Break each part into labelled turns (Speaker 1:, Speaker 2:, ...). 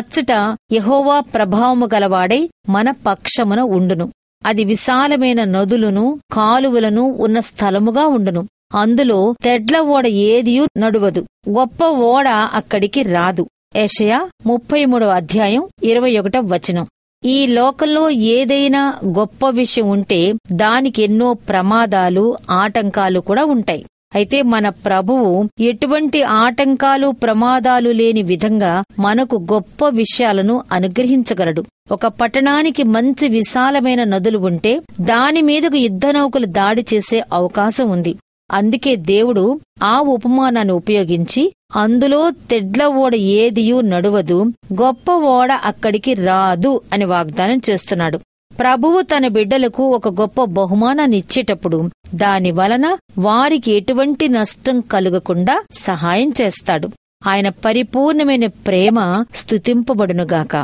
Speaker 1: అచ్చట యహోవా ప్రభావము గలవాడై మన పక్షమున ఉండును. అది విశాలమైన నదులను కాలువలను ఉన్న స్థలముగా ఉండును. అందులో తెడ్ల ఓడ ఏదియూ నడువదు. గొప్ప ఓడ అక్కడికి రాదు. ఏషయా ముప్పై మూడవ అధ్యాయం ఇరవై ఒకటవ వచనం. ఈ లోకంలో ఏదైనా గొప్ప విషయం ఉంటే దానికి ఎన్నో ప్రమాదాలు ఆటంకాలు కూడా ఉంటాయి. అయితే మన ప్రభువు ఎటువంటి ఆటంకాలు ప్రమాదాలు లేని విధంగా మనకు గొప్ప విషయాలను అనుగ్రహించగలడు. ఒక పట్టణానికి మంచి విశాలమైన నదులు ఉంటే దాని మీదకు యుద్ధ నౌకలు దాడి చేసే అవకాశం ఉంది. అందుకే దేవుడు ఆ ఉపమానాన్ని ఉపయోగించి అందులో తెడ్ల ఓడ ఏదియూ నడువదు గొప్ప ఓడ అక్కడికి రాదు అని వాగ్దానం చేస్తున్నాడు. ప్రభువు తన బిడ్డలకు ఒక గొప్ప బహుమానాన్నిచ్చేటప్పుడు దాని వలన వారికి ఎటువంటి నష్టం కలుగకుండా సహాయం చేస్తాడు. ఆయన పరిపూర్ణమైన ప్రేమ స్తుతింపబడునుగాక.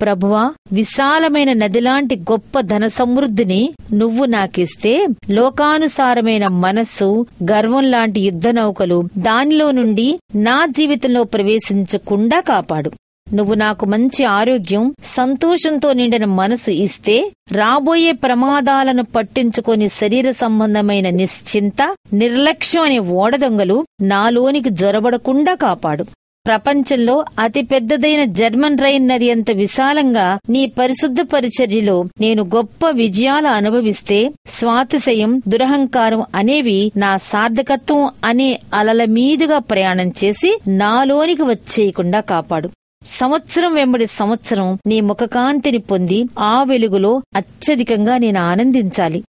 Speaker 1: ప్రభువా విశాలమైన నదిలాంటి గొప్ప ధన సమృద్ధిని నువ్వు నాకిస్తే లోకానుసారమైన మనస్సు గర్వం లాంటి యుద్ధ నౌకలు దానిలో నుండి నా జీవితంలో ప్రవేశించకుండా కాపాడు. నువ్వు నాకు మంచి ఆరోగ్యం సంతోషంతో నిండిన మనసు ఇస్తే రాబోయే ప్రమాదాలను పట్టించుకొని శరీర సంబంధమైన నిశ్చింత నిర్లక్ష్యం అనే ఓడదొంగలు నాలోనికి జొరబడకుండా కాపాడు. ప్రపంచంలో అతి పెద్దదైన జర్మన్ రైన్ నది అంత విశాలంగా నీ పరిశుద్ధ పరిచర్యలో నేను గొప్ప విజయాలు అనుభవిస్తే స్వాతిశయం దురహంకారం అనేవి నా సార్థకత్వం అనే అలల మీదుగా ప్రయాణం చేసి నాలోనికి వచ్చేయకుండా కాపాడు. సంవత్సరం వెంబడి సంవత్సరం నీ ముఖకాంతిని పొంది ఆ వెలుగులో అత్యధికంగా నేను ఆనందించాలి.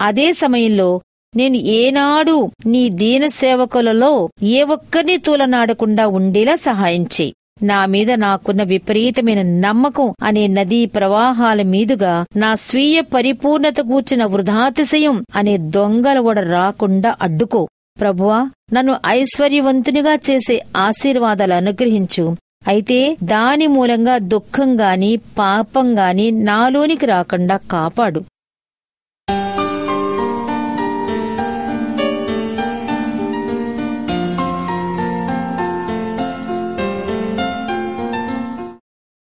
Speaker 1: అదే సమయంలో నేను ఏనాడు నీ దీన సేవకులలో ఏ ఒక్కరిని తూలనాడకుండా ఉండేలా సహాయం చేయి. నా మీద నాకున్న విపరీతమైన నమ్మకం అనే నదీ ప్రవాహాల మీదుగా నా స్వీయ పరిపూర్ణత కూర్చిన వృధాతిశయం అనే దొంగల ఓడ రాకుండా అడ్డుకో. ప్రభువా నన్ను ఐశ్వర్యవంతునిగా చేసే ఆశీర్వాదాలు అనుగ్రహించు. అయితే దాని మూలంగా దుఃఖం గాని పాపం గాని నాలోనికి రాకుండా కాపాడు.